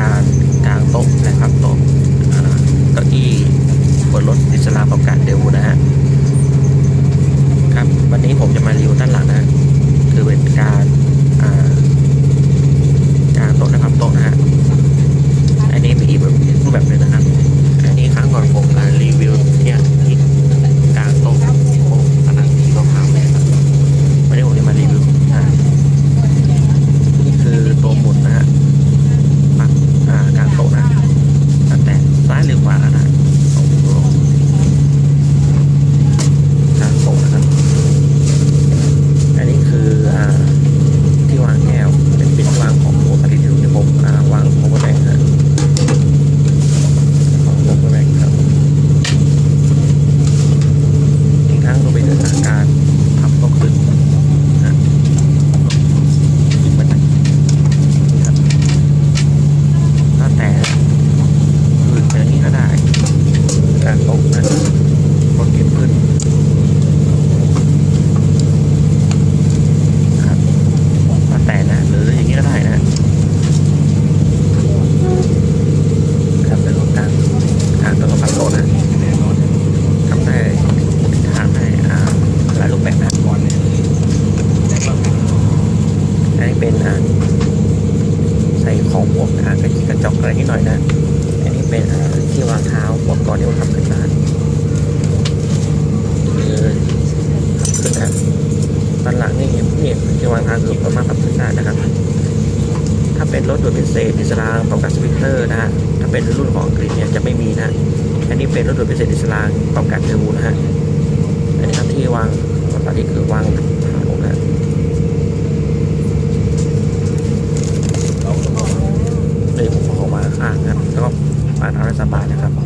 การกลางโต๊ะนะครับโต๊ะเก้าอี้บนรถอิสลามประกาศเดว เป็นอะใส่ของพวกอ่ากระจกกระจอกอะไรนิดหน่อยนะ อันนี้เป็นอะที่วางเท้าบวกก่อนเดี่ยวขับขึ้นมาคือขัขึ้นอะตอนหลังนี่เนี่ยที่วางเท้าคือประมาณขับขึ้นได้นะครับ ถ้าเป็นรถโดยพิเศษดิสลาปอกกัสวิเตอร์นะฮะถ้าเป็นรุ่นของกรีนเนี่ยจะไม่มีนะ อันนี้เป็นรถโดยพิเศษดิสลาปอกกัสเทอร์บูนะฮะอันนี้ครับที่วางตอนนี้คือวาง มาทนะครับ